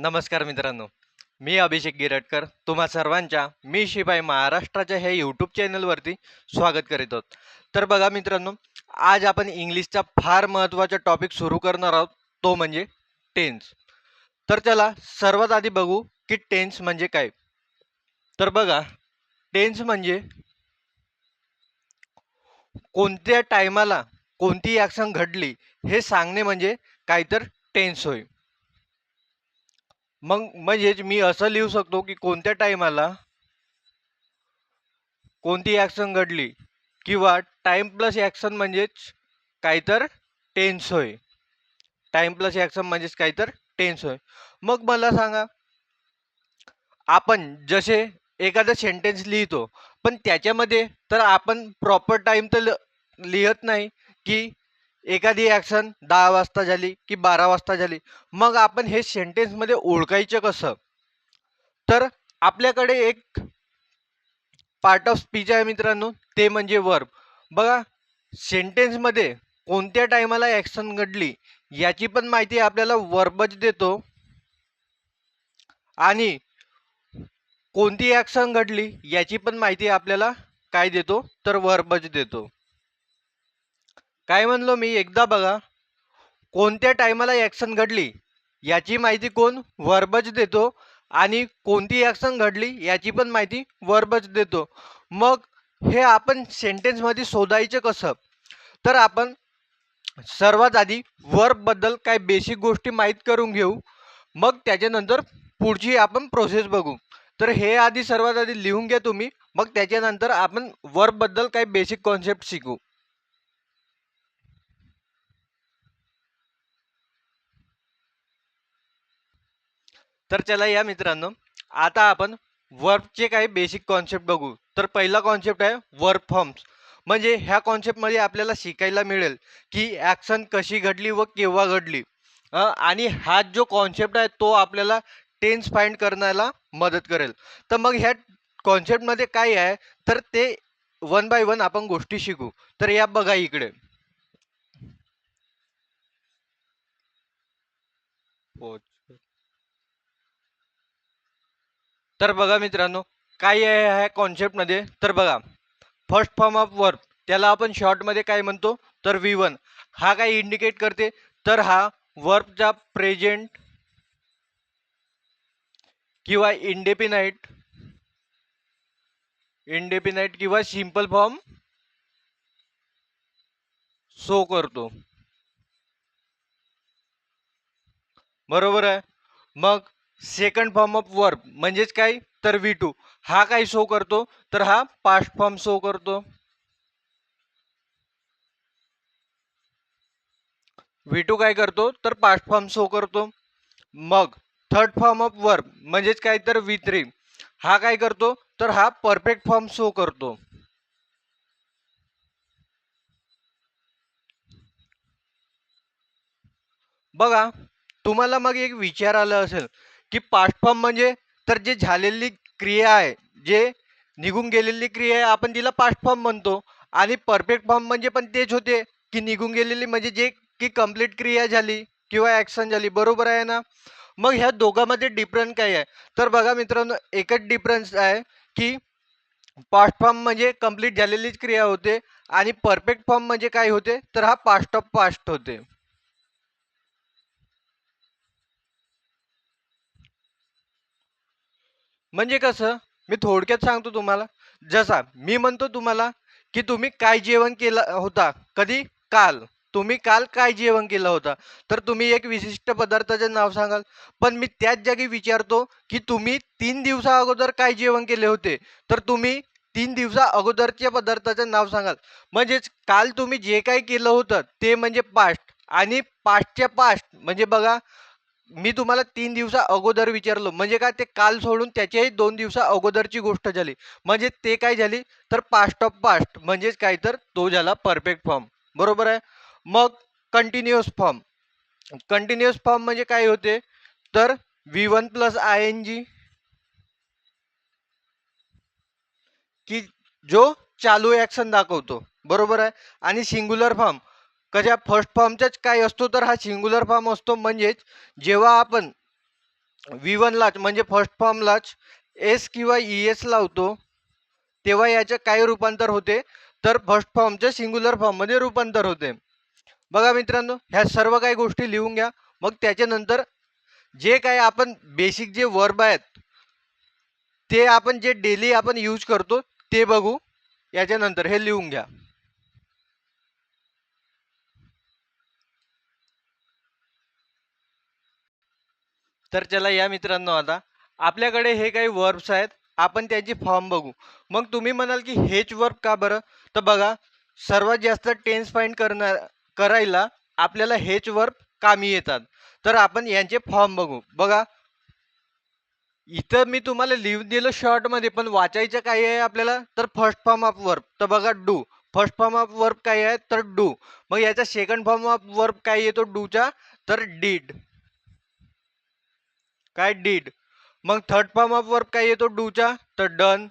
नमस्कार मित्रांनो मी अभिषेक गिरटकर. तुम्हा सर्वांच्या मी शिपाई महाराष्ट्राच्या ह्या यूट्यूब चॅनलवरती स्वागत करीत आहोत. तर बघा मित्रांनो आज आपण इंग्लिशचा फार महत्त्वाचा टॉपिक सुरू करणार आहोत तो म्हणजे टेन्स तर चला सर्वात आधी बघू की टेन्स म्हणजे काय. तर बघा टेन्स म्हणजे कोणत्या टायमाला कोणती ॲक्शन घडली हे सांगणे म्हणजे काहीतर टेन्स होय. मग म्हणजेच मी असं लिहू शकतो की कोणत्या टायमाला कोणती ॲक्शन घडली किंवा टाईम प्लस ॲक्शन म्हणजेच काही तर टेन्स होय. टाईम प्लस ॲक्शन म्हणजेच काही तर टेन्स होय. मग मला सांगा आपण जसे एखादं सेंटेन्स लिहितो पण त्याच्यामध्ये तर आपण प्रॉपर टाईम तर ल- लिहत नाही की एखादी ॲक्शन दहा वाजता झाली की बारा वाजता झाली मग आपण हे सेंटेन्समध्ये ओळखायचं कसं? तर आपल्याकडे एक पार्ट ऑफ स्पीच आहे मित्रांनो ते म्हणजे वर्ब बघा सेंटेन्समध्ये कोणत्या टायमाला ॲक्शन घडली याची पण माहिती आपल्याला वर्बच देतो. आणि कोणती ॲक्शन घडली याची पण माहिती आपल्याला काय देतो? तर वर्बच देतो. काय म्हणलो मी? एकदा बघा. कोणत्या टायमाला ॲक्शन घडली याची माहिती कोण वर्बच देतो आणि कोणती ॲक्शन घडली याची पण माहिती वरबज देतो. मग हे आपण सेंटेन्समध्ये शोधायचं कसं? तर आपण सर्वात आधी वर्बबद्दल काही बेसिक गोष्टी माहीत करून घेऊ. मग त्याच्यानंतर पुढची आपण प्रोसेस बघू. तर हे आधी सर्वात आधी लिहून घ्या तुम्ही. मग त्याच्यानंतर आपण वर्बबद्दल काही बेसिक कॉन्सेप्ट शिकू. तर चला या मित्रांनो आता आपण वर्बचे काही बेसिक कॉन्सेप्ट बघू. तर पहिला कॉन्सेप्ट आहे वर्ब फॉर्म्स म्हणजे ह्या कॉन्सेप्टमध्ये आपल्याला शिकायला मिळेल की ॲक्शन कशी घडली व केव्हा घडली. आणि हा जो कॉन्सेप्ट आहे तो आपल्याला टेन्स फाइंड करण्याला मदत करेल. तर मग ह्या कॉन्सेप्टमध्ये काय आहे? तर ते वन बाय वन आपण गोष्टी शिकू. तर या बघा इकडे. तर बघा मित्रांनो काय आहे ह्या कॉन्सेप्टमध्ये तर बघा फर्स्ट फॉर्म ऑफ वर्ब त्याला आपण शॉर्टमध्ये काय म्हणतो? तर वी वन हा काय इंडिकेट करते? तर हा वर्बचा प्रेझेंट किंवा इंडेपिनाईट इंडेपिनाईट किंवा सिंपल फॉर्म शो करतो. बरोबर आहे? मग सेकंड फॉर्म ऑफ वर्ब म्हणजेच काय? तर व्ही टू हा काय शो करतो? तर हा पास्ट फॉर्म शो करतो. व्ही टू काय करतो? तर पास्ट फॉर्म शो करतो. मग थर्ड फॉर्म ऑफ वर्ब म्हणजेच काय? तर व्ही थ्री हा काय करतो? तर हा परफेक्ट फॉर्म शो करतो. बघा तुम्हाला मग एक विचार आला असेल. की पास्ट फॉर्म म्हणजे तर जे झालेली क्रिया आहे जे निघून गेलेली क्रिया आहे आपण तिला पास्टफॉर्म म्हणतो. आणि परफेक्ट फॉर्म म्हणजे पण तेच होते की निघून गेलेली म्हणजे जे की कंप्लीट क्रिया झाली किंवा ॲक्शन झाली बरोबर आहे ना? मग ह्या दोघांमध्ये डिफरन्स काय आहे? तर बघा मित्रांनो एकच डिफरन्स आहे की पास्ट फॉर्म म्हणजे कंप्लीट झालेलीच क्रिया होते आणि परफेक्ट फॉर्म म्हणजे काय होते? तर हा पास्ट ऑफ पास्ट होते. म्हणजे कसं? मी थोडक्यात सांगतो तुम्हाला. जसा मी म्हणतो तुम्हाला की तुम्ही काय जेवण केलं होता? कधी? काल. तुम्ही काल काय जेवण केलं होतं? तर तुम्ही एक विशिष्ट पदार्थाचे नाव सांगाल. पण मी त्याच जागी विचारतो की तुम्ही तीन दिवसा अगोदर काय जेवण केले होते? तर तुम्ही तीन दिवसा अगोदरच्या पदार्थाचं नाव सांगाल. म्हणजेच काल तुम्ही जे काही केलं होतं ते म्हणजे पास्ट. आणि पास्टच्या पास्ट म्हणजे बघा मी तुम्हाला तीन दिवसा अगोदर विचारलो. म्हणजे काय? ते काल सोडून त्याच्याही दोन दिवसा अगोदरची गोष्ट झाली. म्हणजे ते काय झाली? तर पास्ट ऑफ पास्ट म्हणजेच काय तर? तो झाला परफेक्ट फॉर्म बरोबर आहे? मग कंटिन्युअस फॉर्म कंटिन्युअस फॉर्म म्हणजे काय होते? तर V one plus I N G की जो चालू ॲक्शन दाखवतो. बरोबर आहे? आणि सिंग्युलर फॉर्म कशा फर्स्ट फॉर्मचाच काय असतो तर हा सिंग्युलर फॉर्म असतो. म्हणजेच जेव्हा आपण व्ही वनलाच म्हणजे फर्स्ट फॉर्मलाच एस किंवा ई एस लावतो तेव्हा याचे काय रूपांतर होते. तर फर्स्ट फॉर्मचे सिंग्युलर फॉर्ममध्ये रूपांतर होते. बघा मित्रांनो ह्या सर्व काही गोष्टी लिहून घ्या. मग त्याच्यानंतर जे काही आपण बेसिक जे वर्ब आहेत ते आपण जे डेली आपण यूज करतो ते बघू. याच्यानंतर हे लिहून घ्या. तर चला या मित्रांनो आता. आपल्याकडे हे काही वर्ब्स आहेत. आपण त्याची फॉर्म बघू. मग तुम्ही म्हणाल की हेच वर्ब का बरं? तर बघा सर्वात जास्त टेन्स फाइंड करणार करायला आपल्याला हेच वर्ब कामी येतात. तर आपण यांचे फॉर्म बघू. बघा. इथं मी तुम्हाला लिव्ह दिलं शॉर्टमध्ये पण वाचायचं काय आहे आपल्याला? तर फर्स्ट फॉर्म ऑफ वर्ब तर बघा do first form of verb काय आहे? तर डू मग याचा सेकंड फॉर्म ऑफ वर्ब काय येतो? डूचा तर डीड काय डीड? मग थर्ड फॉर्म ऑफ वर्ब काय येतो डूचा तर डन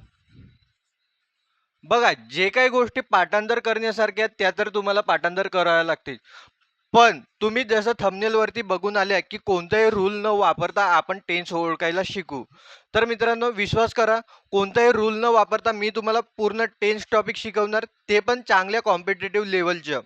बघा जे काही गोष्टी पाठांतर करण्यासारख्या आहेत त्या तर तुम्हाला पाठांतर कराव्या लागतील. पण तुम्ही जसं थमनेलवरती बघून आल्या की कोणताही रूल न वापरता आपण टेन्स ओळखायला शिकू. तर मित्रांनो विश्वास करा कोणताही रूल न वापरता मी तुम्हाला पूर्ण टेन्स टॉपिक शिकवणार ते पण चांगल्या कॉम्पिटेटिव्ह लेवलचं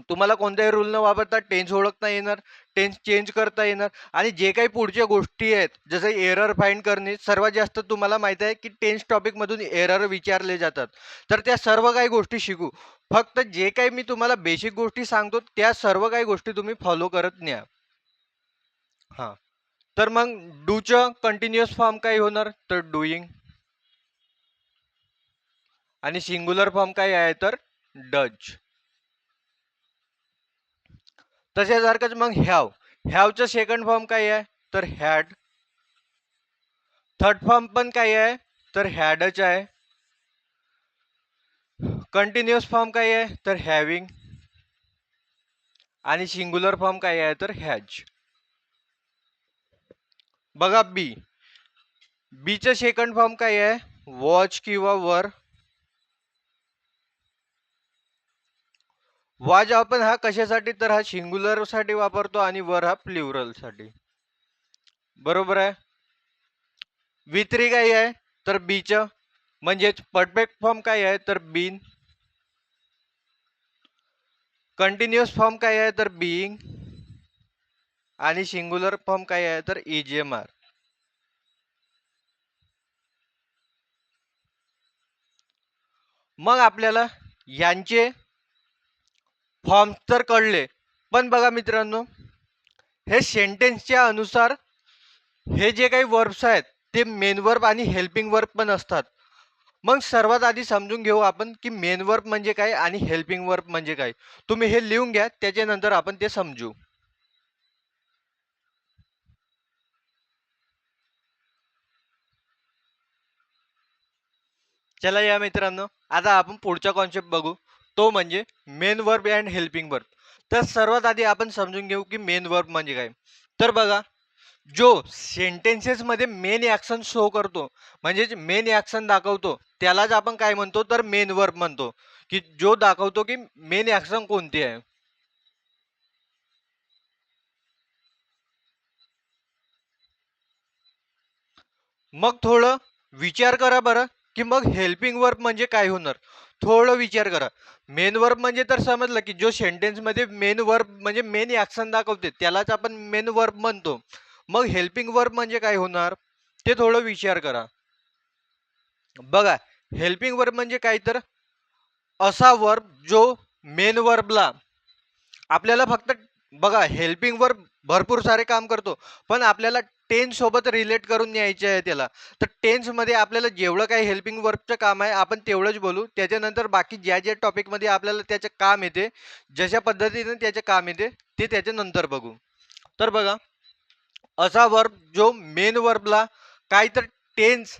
तुम्हाला कोणत्याही रूल न वापरता टेन्स ओळखता येणार टेन्स चेंज करता येणार आणि जे काही पुढच्या गोष्टी आहेत जसं एरर फाईंड करणे सर्वात जास्त तुम्हाला माहीत आहे की टेन्स टॉपिकमधून एरर विचारले जातात. तर त्या सर्व काही गोष्टी शिकू. फक्त जे काही मी तुम्हाला बेसिक गोष्टी सांगतो त्या सर्व काही गोष्टी तुम्ही फॉलो करत न्या. हां. तर मग डूचं कंटिन्युअस फॉर्म काय होणार? तर डुईंग आणि सिंग्युलर फॉर्म काय आहे? तर डच तशासारखंच मग ह्याव. ह्यावचं सेकंड फॉर्म काय आहे? तर हॅड थर्ड फॉर्म पण काय आहे? तर हॅडच आहे. कंटिन्युअस फॉर्म काय आहे? तर हॅविंग आणि सिंग्युलर फॉर्म काय आहे? तर हॅज बघा बी बीचं सेकंड फॉर्म काय आहे? वॉच किंवा वर. वाज आपण हा कशासाठी तर हा सिंग्युलरसाठी वापरतो आणि वर हा प्ल्युरलसाठी बरोबर आहे? वित्री काही आहे तर बीच म्हणजेच परफेक्ट फॉर्म काय आहे तर बीन कंटिन्युअस फॉर्म काय आहे तर बीइंग आणि सिंग्युलर फॉर्म काय आहे तर एम आर मग आपल्याला यांचे फॉर्म तर कळले. पण बघा मित्रांनो हे सेंटेन्सच्या अनुसार हे जे काही वर्ब्स आहेत ते मेन वर्ब आणि हेल्पिंग वर्ब पण असतात. मग सर्वात आधी समजून घेऊ आपण की मेन वर्ब म्हणजे काय आणि हेल्पिंग वर्ब म्हणजे काय. तुम्ही हे लिहून घ्या त्याच्यानंतर आपण ते समजू. चला या मित्रांनो आता आपण पुढचा कॉन्सेप्ट बघू. तो म्हणजे main verb and helping verb तर सर्वात आधी आपण समजून घेऊ की मेन वर्ब म्हणजे काय. तर बघा जो सेंटेन्सेस मध्ये मेन ऍक्शन शो करतो म्हणजेच मेन ऍक्शन दाखवतो त्यालाच आपण काय म्हणतो? तर मेन वर्ब म्हणतो. की जो दाखवतो की मेन ॲक्शन कोणती आहे? मग थोडं विचार करा बरं की मग हेल्पिंग वर्ब म्हणजे काय होणार? थोडं विचार करा. मेन वर्ब म्हणजे तर समजलं की जो सेंटेन्समध्ये मेन वर्ब म्हणजे मेन ॲक्शन दाखवते त्यालाच आपण मेन वर्ब म्हणतो. मग हेल्पिंग वर्ब म्हणजे काय होणार? ते थोडं विचार करा. बघा हेल्पिंग वर्ब म्हणजे काय तर? असा वर्ब जो मेन वर्बला आपल्याला फक्त बघा हेल्पिंग वर्ब भरपूर सारे काम करतो. पण आपल्याला टेन्स सोबत रिलेट करून न्यायचे आहे त्याला. तर टेन्समध्ये आपल्याला जेवढं काही हेल्पिंग वर्कचं काम आहे आपण तेवढंच बोलू. त्याच्यानंतर बाकी ज्या ज्या टॉपिकमध्ये आपल्याला त्याचे काम येते जशा पद्धतीने त्याचे काम येते ते त्याच्यानंतर बघू. तर बघा असा वर्ब जो मेन वर्बला काय तर टेन्स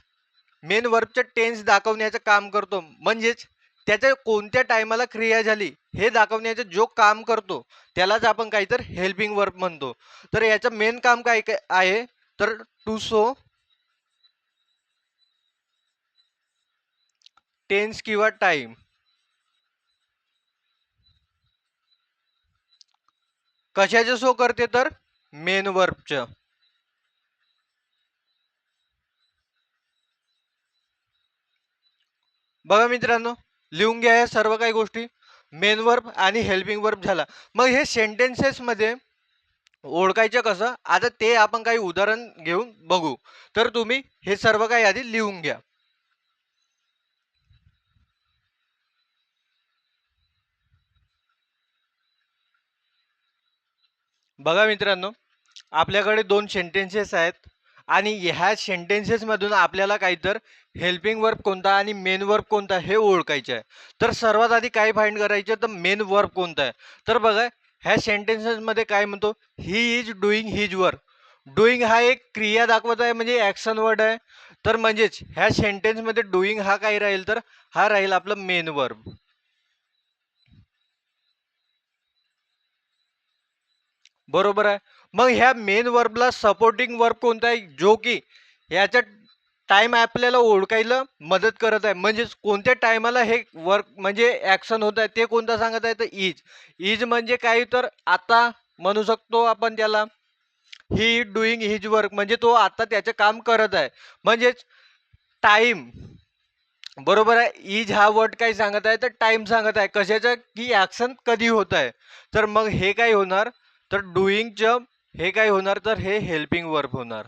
मेन वर्बचं टेन्स दाखवण्याचं काम करतो. म्हणजेच त्याच्या कोणत्या टायमाला क्रिया झाली हे दाखवण्याचं जो काम करतो त्यालाच आपण काहीतर हेल्पिंग वर्क म्हणतो. तर याचं मेन काम काय आहे? तर टू सो टेन्स किंवा टाइम. कशाचे सो करते तर? मेन वर्कच बघा मित्रांनो लिहून घ्या या सर्व काही गोष्टी. मेन वर्ब आणि हेल्पिंग वर्ब झाला. मग हे सेंटेन्सेसमध्ये ओळखायचं कसं? आता ते आपण काही उदाहरण घेऊन बघू. तर तुम्ही हे सर्व काही आधी लिहून घ्या. बघा मित्रांनो आपल्याकडे दोन सेंटेन्सेस आहेत आणि ह्या सेंटेन्सेसमधून आपल्याला काहीतर हेल्पिंग वर्ब कोणता आणि मेन वर्ब कोणता हे ओळखायचं आहे. तर सर्वात आधी काय फाईंड करायचं तर मेन वर्ब कोणता आहे. तर बघा ह्या सेंटेन्सेसमध्ये काय म्हणतो? He is doing his work doing हा एक क्रिया दाखवत आहे म्हणजे ॲक्शन वर्ड आहे. तर म्हणजेच ह्या सेंटेन्समध्ये डुईंग हा काय राहील तर? हा राहील आपलं मेन वर्ब बरोबर आहे? मग ह्या मेन वर्बला सपोर्टिंग वर्ब कोणता आहे? जो की ह्याच्या टाईम आपल्याला ओळखायला मदत करत आहे. म्हणजेच कोणत्या टायमाला हे वर्क म्हणजे ॲक्शन होत आहे ते कोणता सांगत आहे? तर इज इज म्हणजे काही तर आता म्हणू शकतो आपण त्याला. ही डुईंग हिज वर्क म्हणजे तो आता त्याचे काम करत आहे. म्हणजेच टाईम बरोबर आहे? इज हा वर्ड काही सांगत आहे तर टाईम सांगत आहे. कशाचं? की ॲक्शन कधी होत आहे? तर मग हे काय होणार? तर डुईंगचं हे काय होणार? तर हे हेल्पिंग वर्ब होणार.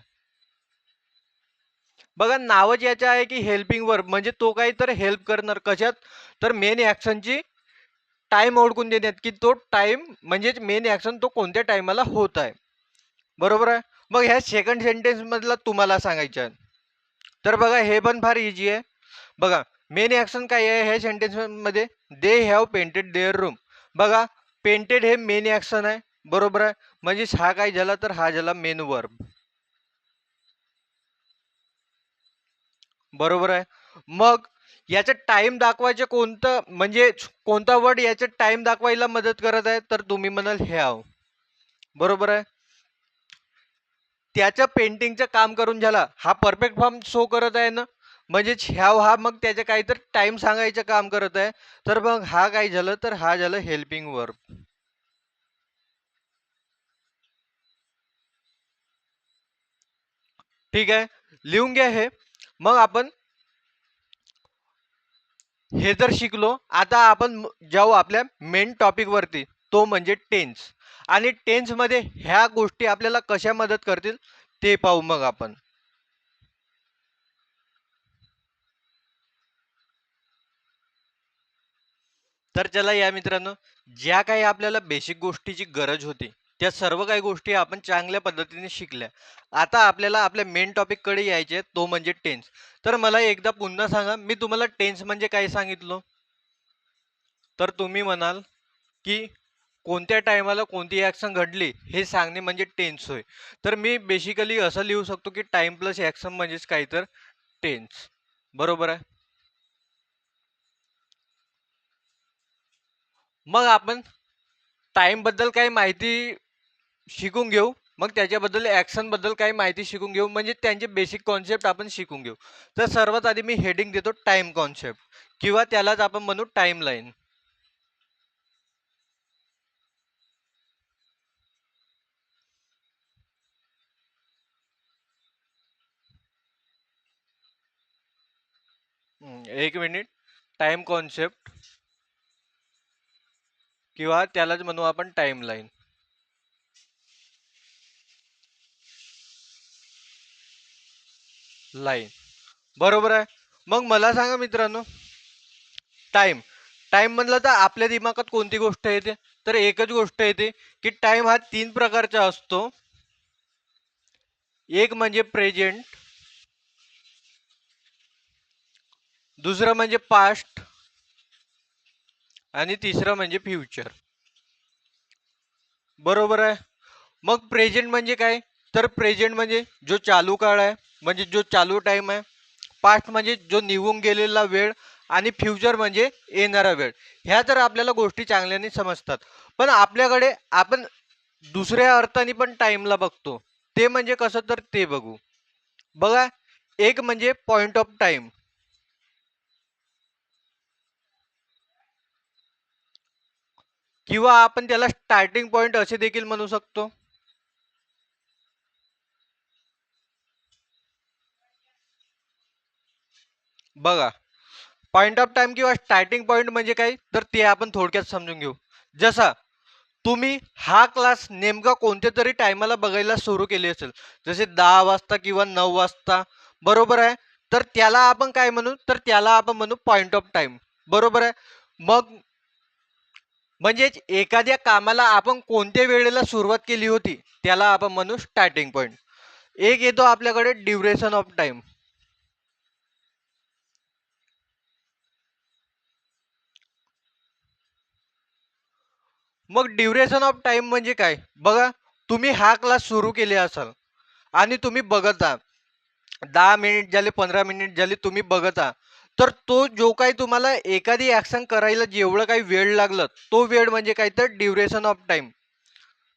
बघा नावच याचं आहे की हेल्पिंग वर्ब म्हणजे तो काही तर हेल्प करणार. कशात? तर मेन ॲक्शनची टाईम ओळखून देण्यात की तो टाईम म्हणजेच मेन ॲक्शन तो कोणत्या टायमाला होत आहे. बरोबर आहे? मग ह्या सेकंड सेंटेन्समधला तुम्हाला सांगायचं आहे. तर बघा हे पण फार इझी आहे. बघा मेन ॲक्शन काय आहे? ह्या सेंटेन्समध्ये they have painted their room बघा पेंटेड हे मेन ॲक्शन आहे. बरोबर आहे? म्हणजेच हा काय झाला तर हा झाला मेन वर्ब बरोबर आहे. मग याचं टाइम दाखवायचं कोणतं म्हणजे कोणता वर्ड याचं टाइम दाखवायला मदत करत आहे? तर तुम्ही म्हणाल ह्याव बरोबर आहे? त्याच्या पेंटिंगचं काम करून झाला. हा परफेक्ट फॉर्म शो करत आहे ना? म्हणजेच ह्याव हा मग त्याचं काहीतरी टाइम सांगायचं काम करत आहे. तर मग हा काय झालं? तर हा झालं हेल्पिंग वर्ब ठीक आहे? लिहून घ्या हे. मग आपण हे जर शिकलो आता आपण जाऊ आपल्या मेन टॉपिक वरती. तो म्हणजे टेन्स आणि टेन्समध्ये ह्या गोष्टी आपल्याला कशा मदत करतील ते पाहू मग आपण. तर चला या मित्रांनो ज्या काही आपल्याला बेसिक गोष्टीची गरज होती त्या सर्व काही गोष्टी आपण चांगल्या पद्धतीने शिकल्या. आता आपल्याला आपल्या मेन टॉपिककडे यायचे तो म्हणजे टेन्स तर मला एकदा पुन्हा सांगा मी तुम्हाला टेन्स म्हणजे काय सांगितलं? तर तुम्ही म्हणाल की कोणत्या टायमाला कोणती ॲक्शन घडली हे सांगणे म्हणजे टेन्स होय. तर मी बेसिकली असं लिहू शकतो की टाइम प्लस ॲक्शन म्हणजेच काय तर टेन्स बरोबर आहे? मग आपण टाईमबद्दल काही माहिती शिकून घेऊ. मग त्याच्याबद्दल ॲक्शनबद्दल काही माहिती शिकून घेऊ. म्हणजे त्यांचे बेसिक कॉन्सेप्ट आपण शिकून घेऊ. तर सर्वात आधी मी हेडिंग देतो टाईम कॉन्सेप्ट किंवा त्यालाच आपण म्हणू टाईम लाईन एक मिनिट टाईम कॉन्सेप्ट किंवा त्यालाच म्हणू आपण टाईम लाईन लाईन. बरोबर आहे? मग मला सांगा मित्रांनो टाईम. टाईम म्हणलं तर आपल्या दिमागात कोणती गोष्ट येते? तर एकच गोष्ट येते की टाईम हा तीन प्रकारचा असतो. एक म्हणजे प्रेझेंट दुसरं म्हणजे पास्ट आणि तिसरं म्हणजे फ्युचर. बरोबर आहे? मग प्रेझेंट म्हणजे काय? तर प्रेझेंट म्हणजे जो चालू काळ आहे म्हणजे जो चालू टाईम आहे पास्ट म्हणजे जो निघून गेलेला वेळ आणि फ्युचर म्हणजे येणारा वेळ. ह्या तर आपल्याला गोष्टी चांगल्याने समजतात. पण आपल्याकडे आपण दुसऱ्या अर्थाने पण टाईमला बघतो. ते म्हणजे कसं तर ते बघू. बघा एक म्हणजे पॉइंट ऑफ टाइम किंवा आपण त्याला स्टार्टिंग पॉइंट असे देखील म्हणू शकतो. बघा. पॉइंट ऑफ टाइम किंवा स्टार्टिंग पॉईंट म्हणजे काय? तर ते आपण थोडक्यात समजून घेऊ. जसा तुम्ही हा क्लास नेमका कोणत्या तरी टायमाला बघायला सुरू केली असेल. जसे दहा वाजता किंवा नऊ वाजता. बरोबर आहे? तर त्याला आपण काय म्हणू? तर त्याला आपण म्हणू पॉइंट ऑफ टाइम बरोबर आहे? मग म्हणजेच एखाद्या कामाला आपण कोणत्या वेळेला सुरुवात केली होती? त्याला आपण म्हणू स्टार्टिंग पॉईंट एक येतो आपल्याकडे ड्युरेशन ऑफ टाइम मग ड्युरेशन ऑफ टाईम म्हणजे काय? बघा तुम्ही हा क्लास सुरू केले असाल आणि तुम्ही बघत आहात दहा मिनिट झाले पंधरा मिनिट झाले तुम्ही बघत आहात तर तो जो काही तुम्हाला एखादी ॲक्शन करायला जेवढं काही वेळ लागलं तो वेळ म्हणजे काय तर ड्युरेशन ऑफ टाईम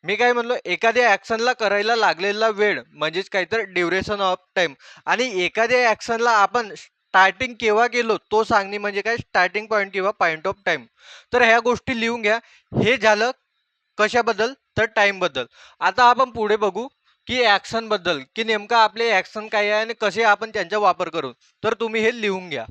मी काय म्हणलो एखाद्या ॲक्शनला करायला लागलेला वेळ म्हणजेच काय तर ड्युरेशन ऑफ टाईम आणि एखाद्या ॲक्शनला आपण स्टार्टिंग केव्हा गेलो तो सांगणे म्हणजे काय? स्टार्टिंग पॉईंट किंवा पॉईंट ऑफ टाईम तर ह्या गोष्टी लिहून घ्या. हे झालं कशाबद्दल? तर टाईमबद्दल आता आपण पुढे बघू की ॲक्शनबद्दल की नेमका आपले ॲक्शन काय आहे आणि कसे आपण त्यांचा वापर करू. तर तुम्ही हे लिहून घ्या.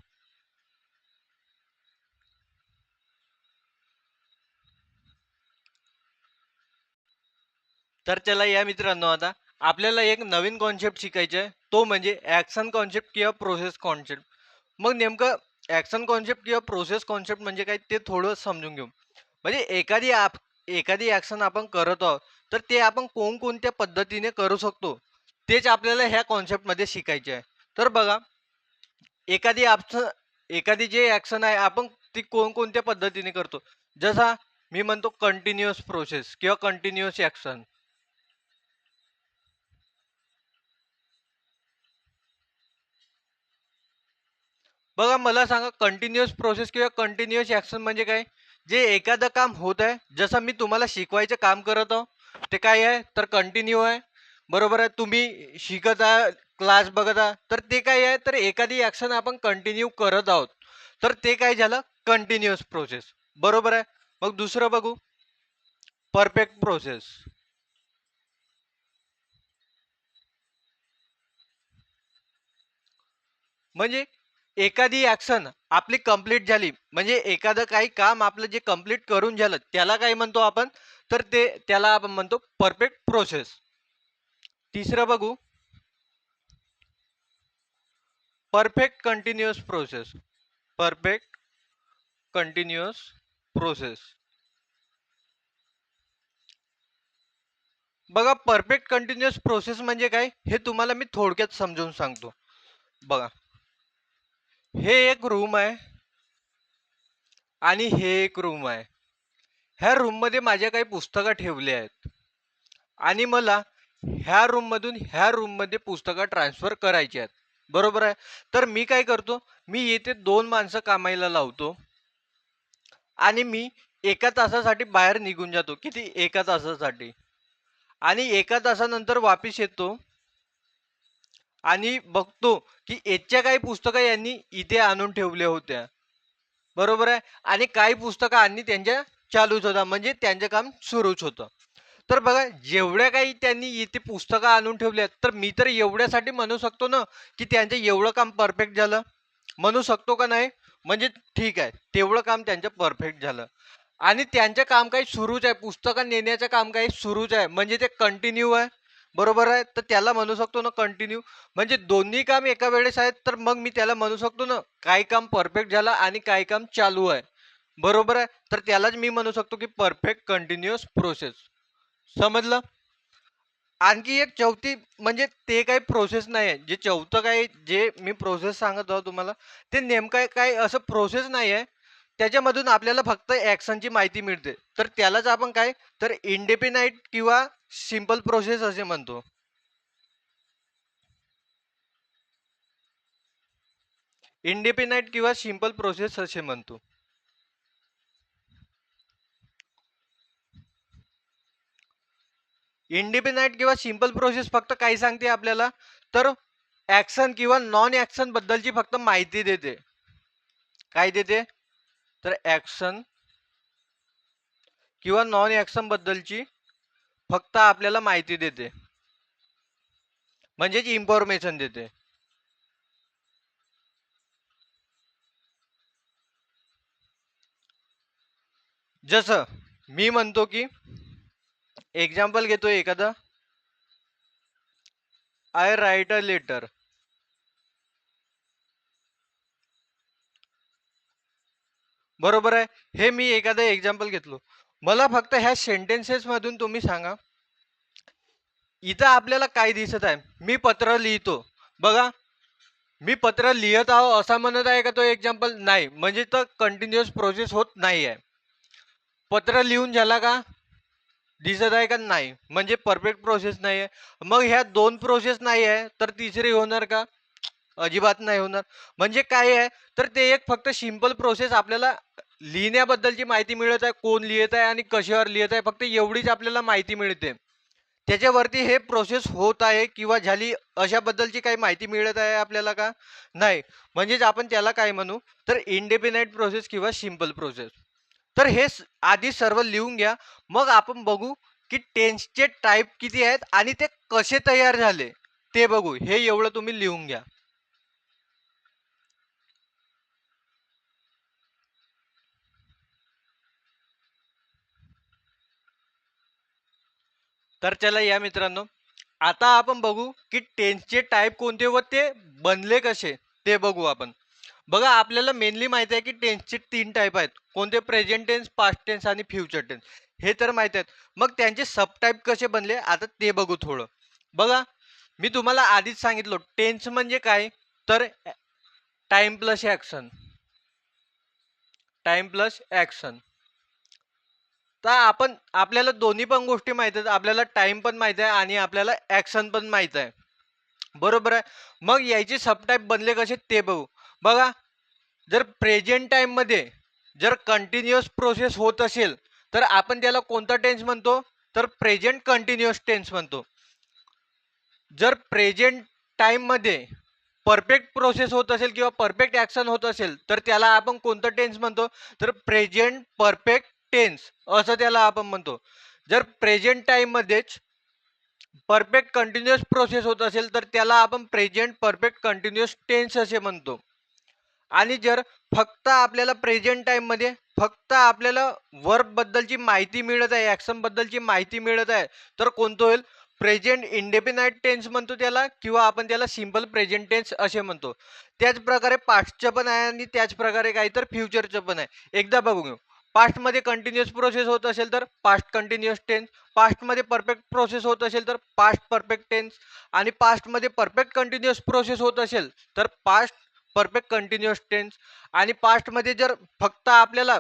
तर चला या मित्रांनो आता. आपल्याला एक नवीन कॉन्सेप्ट शिकायचा आहे. तो म्हणजे ॲक्शन कॉन्सेप्ट किंवा प्रोसेस कॉन्सेप्ट मग नेमकं ॲक्शन कॉन्सेप्ट किंवा प्रोसेस कॉन्सेप्ट म्हणजे काय ते थोडं समजून घेऊ. म्हणजे एखादी आप एखादी ॲक्शन आपण करत आहोत तर ते आपण कोणकोणत्या पद्धतीने करू शकतो तेच आपल्याला ह्या कॉन्सेप्टमध्ये शिकायचे आहे. तर बघा एखादी ॲक्शन एखादी जे ॲक्शन आहे आपण ती कोणकोणत्या पद्धतीने करतो. जसा मी म्हणतो कंटिन्युअस प्रोसेस किंवा कंटिन्युअस ॲक्शन बघा मला सांगा कंटिन्युअस प्रोसेस किंवा कंटिन्युअस ॲक्शन म्हणजे काय? जे एखादं काम होत आहे जसं मी तुम्हाला शिकवायचं काम करत आहो ते काय आहे? तर कंटिन्यू आहे. बरोबर आहे? तुम्ही शिकत आहात क्लास बघत आहात तर ते काय आहे? तर एखादी ॲक्शन आपण कंटिन्यू करत आहोत. तर ते काय झालं? कंटिन्युअस प्रोसेस बरोबर आहे? मग दुसरं बघू. परफेक्ट प्रोसेस म्हणजे एखादी ॲक्शन आपली कंप्लीट झाली म्हणजे एखादं काही काम आपलं जे कंप्लीट करून झालं त्याला काय म्हणतो आपण? तर ते त्याला आपण म्हणतो परफेक्ट प्रोसेस तिसरं बघू. Perfect continuous process perfect continuous process बघा परफेक्ट कंटिन्युअस प्रोसेस म्हणजे काय? हे तुम्हाला मी थोडक्यात समजून सांगतो. बघा. हे एक रूम आहे आणि हे एक रूम आहे. ह्या रूममध्ये माझ्या काही पुस्तकं ठेवली आहेत. आणि मला ह्या रूममधून ह्या रूममध्ये पुस्तकं ट्रान्सफर करायची आहेत. बरोबर आहे? तर मी काय करतो? मी येथे दोन माणसं कामायला लावतो. आणि मी एका तासासाठी बाहेर निघून जातो. किती? एका तासासाठी. आणि एका तासानंतर वापिस येतो. आणि बघतो की याच्या काही पुस्तकं यांनी इथे आणून ठेवल्या होत्या. बरोबर आहे? आणि काही पुस्तकं आणि त्यांच्या चालूच होता म्हणजे त्यांचं काम सुरूच होतं. तर बघा जेवढ्या काही त्यांनी इथे पुस्तकं आणून ठेवल्या तर मी तर एवढ्यासाठी म्हणू शकतो ना की त्यांचं एवढं काम परफेक्ट झालं. म्हणू शकतो का नाही? म्हणजे ठीक आहे तेवढं काम त्यांचं परफेक्ट झालं. आणि त्यांचं काम काही सुरूच आहे पुस्तकं नेण्याचं काम काही सुरूच आहे म्हणजे ते कंटिन्यू आहे. बरोबर आहे? तर त्याला म्हणू शकतो ना कंटिन्यू म्हणजे दोन्ही काम एका वेळेस आहेत तर मग मी त्याला म्हणू शकतो ना काही काम परफेक्ट झालं आणि काही काम चालू आहे. बरोबर आहे? तर त्यालाच मी म्हणू शकतो की परफेक्ट कंटिन्युअस प्रोसेस समजलं? आणखी एक चौथी म्हणजे ते काही प्रोसेस नाही आहे जे चौथं काही जे मी प्रोसेस सांगत आहोत तुम्हाला ते नेमकं काय असं प्रोसेस नाही आहे त्याच्यामधून आपल्याला फक्त ॲक्शनची माहिती मिळते. तर त्यालाच आपण काय? तर इंडिपेनाईट किंवा सिंपल प्रोसेस असे म्हणतो. इंडिपेंडाईट किंवा सिंपल प्रोसेस असे म्हणतो. इंडिपेंडंट किंवा सिंपल प्रोसेस फक्त काय सांगते आपल्याला? तर ऍक्शन किंवा नॉन ऍक्शन बद्दलची फक्त माहिती देते. काय देते? तर ऍक्शन किंवा नॉन ऍक्शन बद्दलची फक्त आपल्याला माहिती देते. म्हणजेच इन्फॉर्मेशन देते. जसं मी म्हणतो की एक्झाम्पल घेतो एखादा. आय राईट अ लेटर बरोबर आहे? हे मी एखादं एक्झाम्पल घेतलो. मला फक्त ह्या सेंटेन्सेसमधून तुम्ही सांगा. इथं आपल्याला काय दिसत आहे? मी पत्र लिहितो. बघा. मी पत्र लिहित आहो असा म्हणत आहे का तो एक्झाम्पल नाही. म्हणजे तर कंटिन्युअस प्रोसेस होत नाही आहे पत्र लिहून झाला का? दिसत आहे का? नाही. म्हणजे परफेक्ट प्रोसेस नाही आहे मग ह्या दोन प्रोसेस नाही आहे तर तिसरी होणार का? अजिबात नाही होणार. म्हणजे काय आहे? तर ते एक फक्त सिंपल प्रोसेस आपल्याला लिहिण्याबद्दलची माहिती मिळत आहे कोण लिहित आहे आणि कशावर लिहित आहे फक्त एवढीच आपल्याला माहिती मिळते. त्याच्यावरती हे प्रोसेस होत आहे किंवा झाली अशाबद्दलची काही माहिती मिळत आहे आपल्याला का? नाही. म्हणजेच आपण त्याला काय म्हणू? तर इंडिपेंडेंट प्रोसेस किंवा सिंपल प्रोसेस तर हे आधी सर्व लिहून घ्या. मग आपण बघू की टेन्सचे टाईप किती आहेत आणि ते कसे तयार झाले. ते बघू. हे एवढं तुम्ही लिहून घ्या. तर चला या मित्रांनो. आता आपण बघू की टेन्सचे टाईप कोणते व ते बनले कसे ते बघू आपण. बघा आपल्याला मेनली माहिती आहे की टेन्सचे तीन टाईप आहेत. कोणते? प्रेझेंट टेन्स पास्ट टेन्स आणि फ्युचर टेन्स हे तर माहीत आहेत. मग त्यांचे सब टाईप कसे बनले? आता ते बघू थोडं. बघा मी तुम्हाला आधीच सांगितलं टेन्स म्हणजे काय? तर time plus action time plus action तर आपण आपल्याला दोन्ही पण गोष्टी माहीत आहेत. आपल्याला टाईम पण माहीत आहे आणि आपल्याला ॲक्शन पण माहीत आहे. बरोबर आहे? मग याची सबटाईप बनले कसे ते बघू. बघा जर प्रेझेंट टाईममध्ये जर कंटिन्युअस प्रोसेस होत असेल तर आपण त्याला कोणता टेन्स म्हणतो? तर प्रेझेंट कंटिन्युअस टेन्स म्हणतो. जर प्रेझेंट टाईममध्ये परफेक्ट प्रोसेस होत असेल किंवा परफेक्ट ॲक्शन होत असेल तर त्याला आपण कोणतं टेन्स म्हणतो? तर प्रेझेंट परफेक्ट टेन्स असं त्याला आपण म्हणतो. जर प्रेझेंट टाईममध्येच परफेक्ट कंटिन्युअस प्रोसेस होत असेल तर त्याला आपण प्रेझेंट परफेक्ट कंटिन्युअस टेन्स असे म्हणतो. आणि जर फक्त आपल्याला प्रेझेंट टाईममध्ये फक्त आपल्याला वर्कबद्दलची माहिती मिळत आहे ॲक्शनबद्दलची माहिती मिळत आहे तर कोणतं होईल? प्रेझेंट इंडेपेंडेंट टेन्स म्हणतो त्याला किंवा आपण त्याला सिंपल प्रेझेंट टेन्स असे म्हणतो. त्याच प्रकारे पास्टचं पण आहे आणि त्याचप्रकारे काही तर फ्युचरचं पण आहे. एकदा बघू घेऊ. पास्टमध्ये कंटिन्युअस प्रोसेस होत असेल तर पास्ट कंटिन्युअस टेन्स पास्टमध्ये परफेक्ट प्रोसेस होत असेल तर पास्ट परफेक्ट टेन्स आणि पास्टमध्ये परफेक्ट कंटिन्युअस प्रोसेस होत असेल तर पास्ट परफेक्ट कंटिन्युअस टेन्स आणि पास्टमध्ये जर फक्त आपल्याला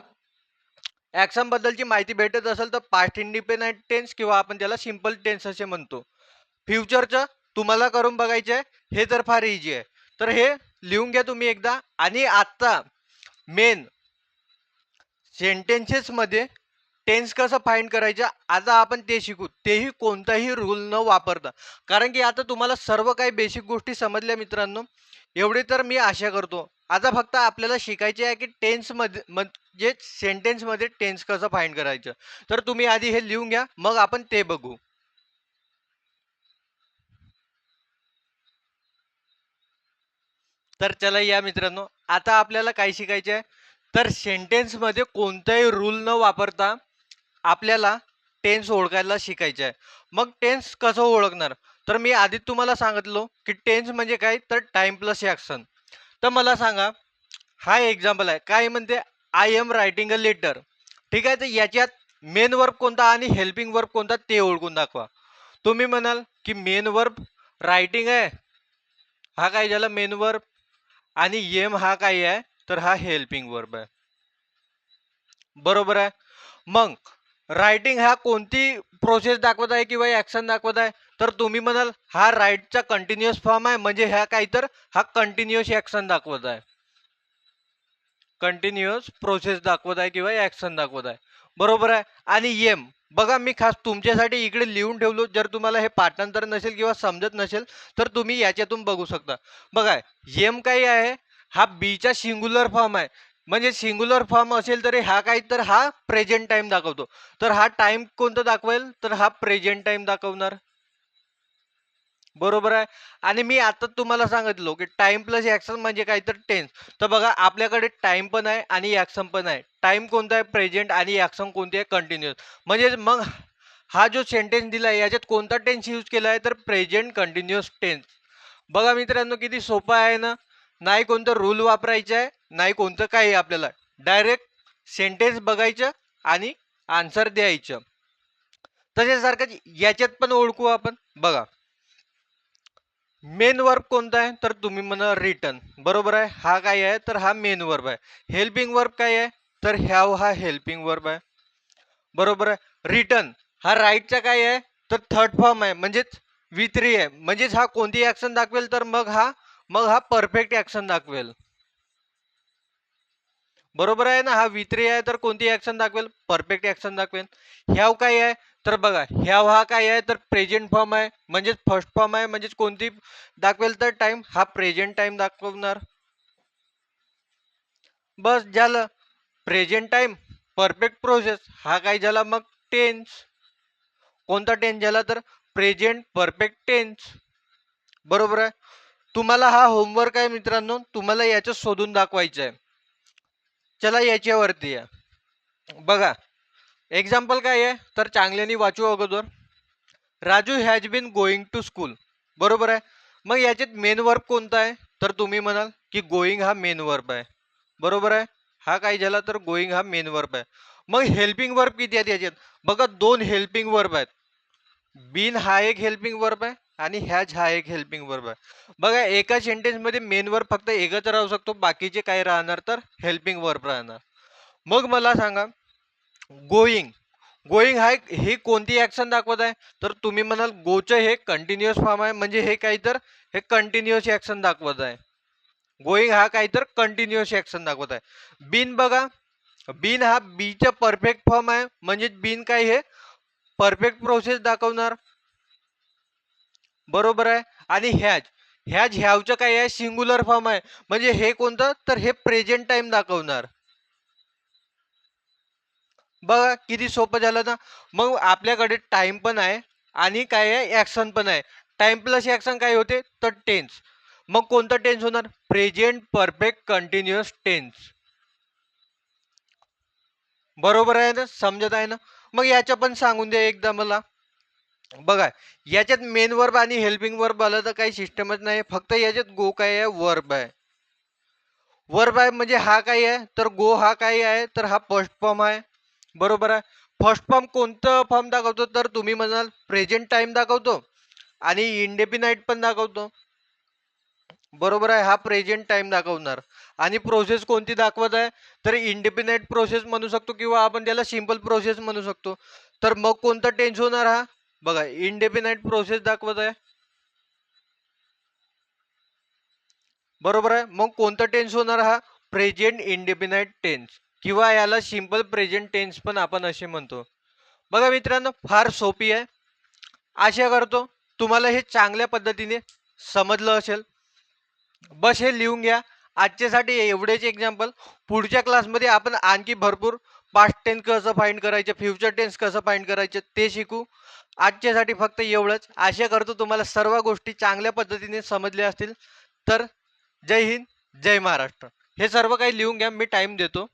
ॲक्शनबद्दलची माहिती भेटत असेल तर पास्ट इंडिपेंडंट टेन्स किंवा आपण त्याला सिंपल टेन्स असे म्हणतो. फ्युचरचं तुम्हाला करून बघायचं आहे हे तर फार इझी आहे. तर हे लिहून घ्या तुम्ही एकदा आणि आत्ता मेन सेंटेन्सेसमध्ये टेन्स कसं फाईंड करायचं? आता आपण ते शिकू. तेही कोणताही रूल न वापरता. कारण की आता तुम्हाला सर्व काही बेसिक गोष्टी समजल्या मित्रांनो. एवढे तर मी आशा करतो. आता फक्त आपल्याला शिकायचे आहे की टेन्समध्ये म्हणजे सेंटेन्समध्ये टेन्स कसं फाईंड करायचं? तर तुम्ही आधी हे लिहून घ्या. मग आपण ते बघू. तर चला या मित्रांनो. आता आपल्याला काय शिकायचं आहे तर सेंटेन्समध्ये कोणताही रूल न वापरता आपल्याला टेन्स ओळखायला शिकायचं आहे. मग टेन्स कसं ओळखणार? तर मी आधीच तुम्हाला सांगितलो की टेन्स म्हणजे काय? तर टाइम प्लस ॲक्शन तर मला सांगा हा एक्झाम्पल आहे. काय म्हणते? I am writing a letter ठीक आहे? तर याच्यात मेन वर्ब कोणता आणि हेल्पिंग वर्ब कोणता ते ओळखून दाखवा. तुम्ही म्हणाल की मेन वर्ब रायटिंग आहे. हा काय झाला? मेन वर्ब आणि एम हा काय आहे? तर हा हेल्पिंग वर्ब आहे. बरोबर आहे? मग रायटिंग हा कोणती प्रोसेस दाखवत आहे किंवा ॲक्शन दाखवत आहे? तर तुम्ही म्हणाल हा राईटचा कंटिन्युअस फॉर्म आहे म्हणजे ह्या काय तर हा कंटिन्युअस ॲक्शन दाखवत आहे. कंटिन्युअस प्रोसेस दाखवत आहे किंवा ॲक्शन दाखवत आहे. बरोबर आहे? आणि एम बघा मी खास तुमच्यासाठी इकडे लिहून ठेवलो जर तुम्हाला हे पाठांतर नसेल किंवा समजत नसेल तर तुम्ही याच्यातून बघू शकता. बघा एम काही आहे हा बीचा सिंग्युलर फॉर्म आहे. म्हणजे सिंग्युलर फॉर्म असेल तरी हा काही तर हा प्रेझेंट टाइम दाखवतो. तर हा टाइम कोणता दाखवेल? तर हा प्रेझेंट टाइम दाखवणार. बरोबर आहे? आणि मी आता तुम्हाला सांगितलो की टाइम प्लस ॲक्शन म्हणजे काय तर टेन्स तर बघा आपल्याकडे टाइम पण आहे आणि ॲक्शन पण आहे. टाइम कोणता आहे? प्रेझेंट आणि ॲक्शन कोणते आहे? कंटिन्युअस म्हणजे मग हा जो सेंटेन्स दिला आहे याच्यात कोणता टेन्स यूज केला आहे तर प्रेझेंट कंटिन्युअस टेन्स बघा मित्रांनो किती सोपं आहे ना? नाही कोणतं रूल वापरायचं आहे नाही कोणतं काही आपल्याला. डायरेक्ट सेंटेन्स बघायचं आणि आन्सर द्यायचं. तसेच सारखं याच्यात पण ओळखू आपण. बघा. मेन वर्ब कोणता आहे? तर तुम्ही म्हणा रिटर्न बरोबर आहे? हा काय आहे? तर हा मेन वर्ब आहे. हेल्पिंग वर्ब काय आहे? तर ह्याव हा हेल्पिंग वर्ब आहे. बरोबर आहे? रिटर्न हा राईटचा काय आहे? तर थर्ड फॉर्म आहे. म्हणजेच विथ्री आहे. म्हणजेच हा कोणती ॲक्शन दाखवेल? तर मग हा मग हा परफेक्ट ॲक्शन दाखवेल. बरोबर आहे ना? हा विथ्री आहे तर कोणती ॲक्शन दाखवेल? परफेक्ट ॲक्शन दाखवेल. ह्याव काय आहे? तर बघा ह्याव हा काय आहे? तर प्रेझेंट फॉर्म आहे. म्हणजेच फर्स्ट फॉर्म आहे. म्हणजेच कोणती दाखवेल तर टाइम हा प्रेझेंट टाइम दाखवणार. बस झालं. प्रेझेंट टाइम परफेक्ट प्रोसेस हा काय झाला मग? टेन्स कोणता टेन्स झाला तर? प्रेझेंट परफेक्ट टेन्स बरोबर आहे? तुम्हाला हा होमवर्क आहे मित्रांनो तुम्हाला याचं शोधून दाखवायचं आहे. चला याच्यावरती या. बघा एक्झाम्पल काय आहे? तर चांगल्याने वाचू अगोदर. Raju has been going to school बरोबर आहे? मग याच्यात मेन वर्ब कोणता आहे? तर तुम्ही म्हणाल की गोईंग हा मेन वर्ब आहे. बरोबर आहे? हा काय झाला तर गोईंग हा मेन वर्ब आहे. मग हेल्पिंग वर्ब किती आहेत याच्यात? बघा दोन हेल्पिंग वर्ब आहेत. बीन हा एक हेल्पिंग वर्ब आहे. आणि हॅज हा एक हेल्पिंग वर्ब आहे. बघा एका सेंटेन्समध्ये मेन वर्ब फक्त एकच राहू शकतो बाकीचे काय राहणार तर हेल्पिंग वर्ब राहणार. मग मला सांगा गोईंग गोईंग हा एक- हे कोणती ॲक्शन दाखवत आहे? तर तुम्ही म्हणाल गोचं हे कंटिन्युअस फॉर्म आहे. म्हणजे हे काही तर हे कंटिन्युअस ॲक्शन दाखवत आहे. गोईंग हा काही तर कंटिन्युअस ॲक्शन दाखवत आहे. बिन बघा बिन हा बीचा परफेक्ट फॉर्म आहे. म्हणजे बिन काय हे? परफेक्ट प्रोसेस दाखवणार. बरोबर आहे. आणि हॅज हॅज ह्यावचं काय आहे? सिंग्युलर फॉर्म आहे. म्हणजे हे कोणतं? तर हे प्रेझेंट टाइम दाखवणार. बघा किती सोपं झालं ना? मग आपल्याकडे टाइम पण आहे आणि काय आहे? ॲक्शन पण आहे. टाइम प्लस ॲक्शन काय होते? तर टेन्स मग कोणतं टेन्स होणार? प्रेझेंट परफेक्ट कंटिन्युअस टेन्स बरोबर आहे ना? समजत आहे ना? मग याच्या पण सांगून द्या एकदा मला. बघा याच्यात मेन वर्ब आणि हेल्पिंग वर्ब आलं तर काही सिस्टमच नाही फक्त याच्यात गो काय आहे वर्ब आहे. वर्ब आहे म्हणजे हा काय आहे तर गो हा काय आहे तर हा फर्स्ट फॉर्म आहे. बरोबर आहे? फर्स्ट फॉर्म कोणतं फॉर्म दाखवतो? तर तुम्ही म्हणाल प्रेझेंट टाइम दाखवतो आणि इंडेफिनाइट पण दाखवतो. बरोबर आहे? हा प्रेझेंट टाइम दाखवणार. आणि प्रोसेस कोणती दाखवत आहे? तर इंडिपेंडेंट प्रोसेस म्हणू शकतो किंवा आपण त्याला सिंपल प्रोसेस म्हणू शकतो. तर मग कोणता टेन्स होणार हा? बघा इंडिपेंडेंट प्रोसेस दाखवत आहे. बरोबर आहे? मग कोणता टेन्स होणार हा? प्रेझेंट इंडिपेंडेंट टेन्स किंवा याला सिंपल प्रेझेंट टेन्स पण आपण असे म्हणतो. बघा मित्रांनो फार सोपी आहे. आशा करतो तुम्हाला हे चांगल्या पद्धतीने समजलं असेल. बस हे लिहून घ्या. आजच्यासाठी एवढेच एक्झाम्पल पुढच्या क्लासमध्ये आपण आणखी भरपूर पास्ट टेन्स कसं फाईंड करायचं फ्युचर टेन्स कसं फाईंड करायचं ते शिकू. आजच्यासाठी फक्त एवढंच. आशा करतो तुम्हाला सर्व गोष्टी चांगल्या पद्धतीने समजल्या असतील. तर जय हिंद जय महाराष्ट्र. हे सर्व काही लिहून घ्या मी टाईम देतो.